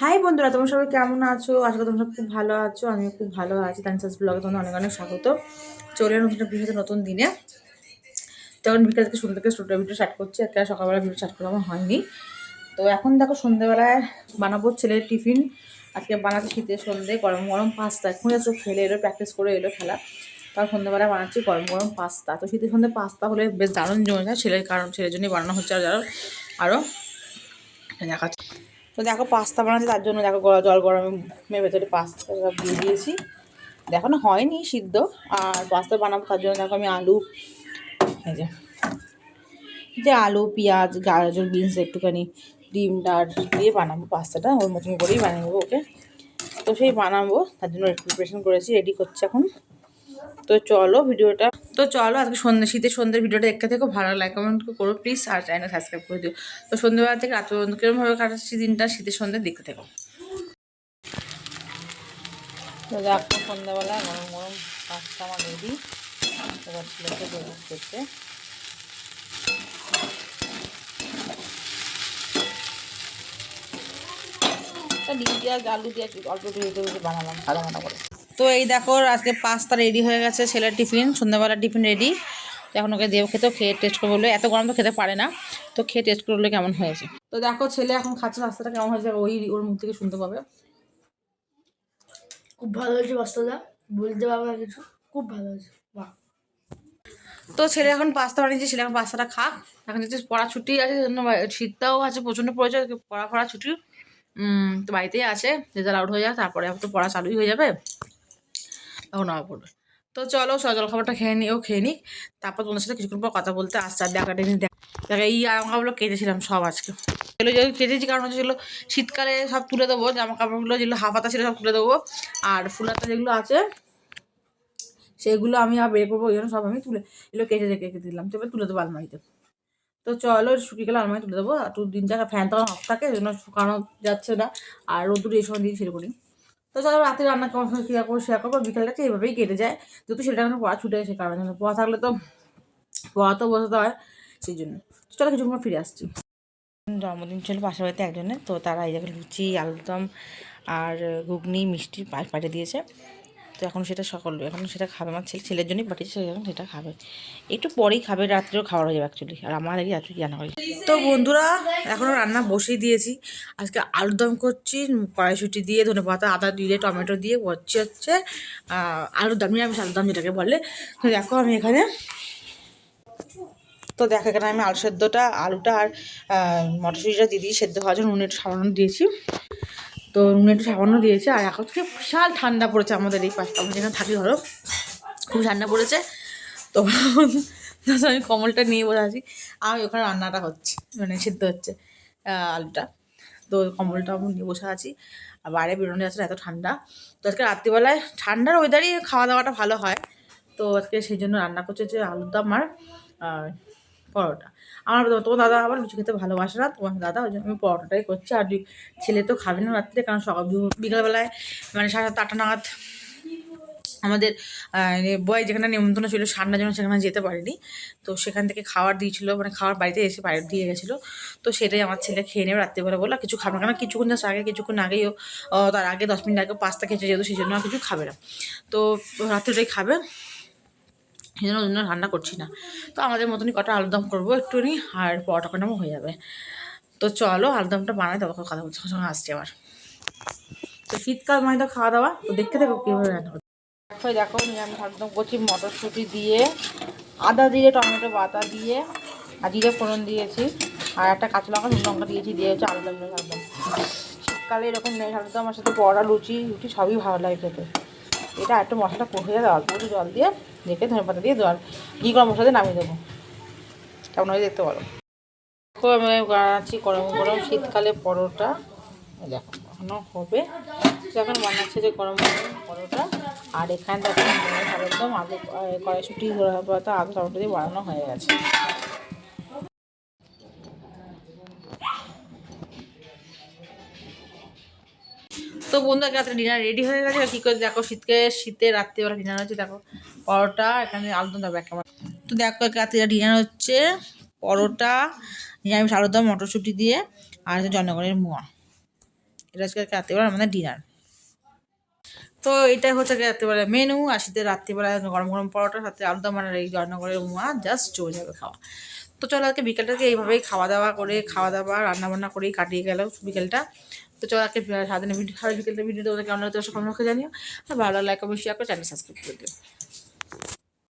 High বন্ধুরা, তোমরা সবাই কেমন আছো? আজকে তোমরা খুব ভালো আছো, আমিও খুব ভালো আছি। তানসাস ব্লগে তোমাদের অনেক অনেক স্বাগত। চলে নতুন ভিডিওতে নতুন দিনে। তখন বিকাল থেকে সন্ধ্যা থেকে ভিডিও স্টার্ট করছি আর সকালবেলা ভিডিও স্টার্ট করা আমার হয়নি। তো এখন দেখো সন্ধ্যেবেলায় বানাবো ছেলের টিফিন। আজকে বানাতে শীতে সন্ধ্যে গরম গরম পাস্তা। এখন যাচ্ছ খেলে এলো প্র্যাকটিস করে এলো খেলা। তার সন্ধ্যেবেলায় বানাচ্ছি গরম গরম পাস্তা। তো শীতের সন্ধ্যে পাস্তা হলে বেশ দারুণ জমে যায় ছেলের কারণ, ছেলের জন্যই বানানো হচ্ছে আর আরও আরও দেখাচ্ছি। তো দেখো পাস্তা বানাচ্ছি, তার জন্য দেখো জল গরমের ভেতরে পাস্তা সব দিয়ে দিয়েছি। দেখো না, হয়নি সিদ্ধ, আর পাস্তা বানাবো, তার জন্য দেখো আমি আলু, এই যে যে আলু, পেঁয়াজ, গাজর, বিনস একটুখানি, ডিম, ডাল দিয়ে বানাবো পাস্তাটা, ওর মতন করেই বানিয়ে নেব ওকে। তো সেই বানাবো, তার জন্য প্রিপারেশন করেছি রেডি করছি এখন। তো চলো ভিডিওটা। তো চলো আজকে সন্ধ্যে, শীতের সন্ধ্যের ভিডিওটা দেখতে থেকো, ভালো লাগে কমেন্ট করো প্লিজ আর চ্যানেল সাবস্ক্রাইব করে দিও। তো সন্ধ্যেবেলা থেকে রাত পর্যন্ত কিরমভাবে কাটাচ্ছি দিনটা, শীতের সন্ধ্যে দেখতে থেকো। সন্ধ্যাবেলা গরম গরম পাঁচটা আমার রেডি এবার ছেলেকে বেরিয়ে করতে। দিয়ে আলু দিয়ে অল্প একটু বানালাম সাদা করে। তো এই দেখো আজকে পাস্তা রেডি হয়ে গেছে ছেলের টিফিন সন্ধ্যাবেলার টিফিন রেডি এখন ওকে দেব খেতেও খেয়ে টেস্ট করে বলল এত গরম তো খেতে পারে না। তো খেয়ে টেস্ট করলে কেমন হয়েছে? তো দেখো ছেলে এখন খাচ্ছে পাস্তাটা কেমন হয়েছে ওই ওর মুখ থেকে শুনতে পাবে। খুব ভালো হয়েছে পাস্তাটা বলতে পারব না কিছু। খুব ভালো হয়েছে বাহ। তো ছেলে এখন পাস্তা বানিয়েছে ছেলে এখন পাস্তাটা খাক। এখন যেহেতু পড়া ছুটি আছে জন্য শীতটাও আছে প্রচণ্ড পড়েছে পড়া ফড়া ছুটি। তো বাড়িতেই আছে রেজাল্ট আউট হয়ে যাক তারপরে তো পড়া চালুই হয়ে যাবে। তখন আবার পড়বে তো চলো সজল খাবারটা খেয়ে নিই ও খেয়ে নিক। তারপর তোমাদের সাথে কিছুক্ষণ পর কথা বলতে আসছে, আর দেখা টেনে দেখা এই জামা কাপড়গুলো কেটেছিলাম সব আজকে। এগুলো যেগুলো কেটেছি, কারণ হচ্ছে যেগুলো শীতকালে সব তুলে দেবো জামা কাপড়গুলো যেগুলো হাফাতা ছিল সব তুলে দেবো। আর ফুলাতা যেগুলো আছে, সেগুলো আমি আর বের করব, ওই জন্য সব আমি তুলে, এগুলো কেটে রেখে দিলাম। তো এবার তুলে দেবো আলমারিতে। তো চলো শুকিয়ে গেলে আলমারি তুলে দেবো। একটু দিন জায়গা ফ্যান তখন অফ থাকে, ওই জন্য শুকানো যাচ্ছে না। আর রোদ্দুর এই সময় দিয়ে ছেড়ে করি তো চলো রাতে রান্না কেমন সময় শেয়ার করব শেয়ার করব। বিকালটা এইভাবেই কেটে যায়। যেহেতু সেটা এখন পড়া ছুটে সে কারণে পড়া থাকলে তো পড়া তো বসাতে হয়, সেই জন্য। চলো কিছুক্ষণ ফিরে আসছি। জন্মদিন ছিল পাশের বাড়িতে একজনের, তো তারা এই জায়গায় লুচি আলুদম আর ঘুগনি, মিষ্টি পাঠিয়ে দিয়েছে। তো এখন সেটা সকল এখন সেটা খাবে। আমার ছেলে ছেলের জন্যই পাঠিয়েছে এখন সেটা খাবে। একটু পরেই খাবে রাত্রেও খাওয়ার হয়ে যাবে অ্যাকচুয়ালি আর আমার আগে রাত্রে রান্না করি তো বন্ধুরা এখনও রান্না বসিয়ে দিয়েছি। আজকে আলুর দম করছি কড়াইশুটি দিয়ে ধনে পাতা আদা দিয়ে টমেটো দিয়ে হচ্ছে হচ্ছে আহ, আলুদম নিরামিষ আলুদম যেটাকে বলে। তো দেখো আমি এখানে তো দেখো এখানে আমি আলু সেদ্ধটা আলুটা আর মটরশুঁটিটা দিয়ে দিয়ে সেদ্ধ হওয়ার জন্য নুন একটু সামান্য দিয়েছি। তো নুন একটু সামান্য দিয়েছে, আর এখন থেকে বিশাল ঠান্ডা পড়েছে আমাদের এই পাশটা। আমরা যেখানে থাকি, ধরো, খুব ঠান্ডা পড়েছে, তো আমি কমলটা নিয়ে বসে আছি। আর ওখানে রান্নাটা হচ্ছে মানে সিদ্ধ হচ্ছে আলুটা। তো কমলটা আমি নিয়ে বসে আছি। আর বাইরে বেরোনো যাচ্ছে এত ঠান্ডা। তো আজকে রাত্রিবেলায় ঠান্ডার ওয়েদারই খাওয়া দাওয়াটা ভালো হয়। তো আজকে সেই জন্য রান্না করছে যে আলুর দম আর পরোটা। আমার তোমার দাদা আবার লুচি খেতে ভালোবাসে না তোমার দাদা ওই জন্য আমি পরোটাটাই করছি। আর ছেলে তো খাবে না রাত্রে কারণ সকাল বিকালবেলায় মানে সাড়ে সাতটা আটটা নাগাদ আমাদের বয় যেখানে নিমন্ত্রণ ছিল সান্নার জন্য সেখানে যেতে পারিনি। তো সেখান থেকে খাবার দিয়েছিল মানে খাবার বাড়িতে এসে বাইরে দিয়ে গেছিল। তো সেটাই আমার ছেলে খেয়ে নেবে রাত্রিবেলা আর কিছু খাবে না। কিছুক্ষণ জাস্ট আগে কিছুক্ষণ আগেই ও, ও তার আগে দশ মিনিট আগে পাস্তা খেয়েছে যেহেতু সেই জন্য কিছু খাবে না। তো রাত্রিটাই খাবে। সেই জন্য ওই জন্য রান্না করছি না। তো আমাদের মতনই কটা আলুদম করব একটুখানি, আর পরোটা কাটামো হয়ে যাবে। তো চলো আলুদমটা বানাই তখন কথা বলছি, সঙ্গে আসছি আবার। তো শীতকাল মানে তো খাওয়া দাওয়া, তো দেখতে দেখো কীভাবে রান্না করছি দেখো দেখো আমি আলুদম করছি মটরশুঁটি দিয়ে, আদা দিয়ে, টমেটো বাটা দিয়ে, আর জিরে ফোড়ন দিয়েছি, আর একটা কাঁচা লঙ্কা শুকনো লঙ্কা দিয়েছি, দিয়ে হচ্ছে আলুদম আলুদম শীতকালে এরকম নিরামিষ আলুদম আমার সাথে পরোটা লুচি রুটি সবই ভালো লাগে খেতে। এটা একটু মশলা কষে যাবে অল্প একটু জল দিয়ে রেখে ধনে পাতা দিয়ে দেওয়ার ঘি গরম মশলা দিয়ে নামিয়ে দেবো। কেমন হয় দেখতে পারো। দেখো আমি বানাচ্ছি গরম গরম শীতকালে পরোটা। দেখো, এখনও হবে। যখন বানাচ্ছে যে গরম গরম পরোটা, আর এখানে দেখো একদম আলু কড়াইশুটি, ধনে পাতা আলু টমেটো দিয়ে বানানো হয়ে গেছে। তো বন্ধু রাত্রে ডিনার রেডি হয়ে গেছে। কী করে দেখো, শীতকে, শীতে রাত্রিবেলা ডিনার হচ্ছে দেখো। পরোটা, এখানে আলুদম দেবে কেমন তো দেখো রাত্রে ডিনার হচ্ছে। পরোটা, নিরামিষ আলুদম মটরশুঁটি দিয়ে, আর হচ্ছে জনগণের মোয়া। এটা আজকে রাত্রিবেলা আমাদের ডিনার তো এটাই হচ্ছে রাত্রিবেলা মেনু আর শীতের রাত্রিবেলা গরম গরম পরোটার সাথে আলুদম আর এই জয়নগরের মোয়া জাস্ট চলে যাবে খাওয়া। তো চলো আজকে বিকেলটাকে এইভাবেই খাওয়া দাওয়া করে খাওয়া দাওয়া রান্না বান্না করেই কাটিয়ে গেল বিকেলটা। তো চলো আজকে সারাদিনের ভিডিও সারা বিকেলটা ভিডিও তোমাদের কেমন সকাল মুখে জানিও। আর ভালো লাইক অবশ্যই করে চ্যানেল সাবস্ক্রাইব করে দিও।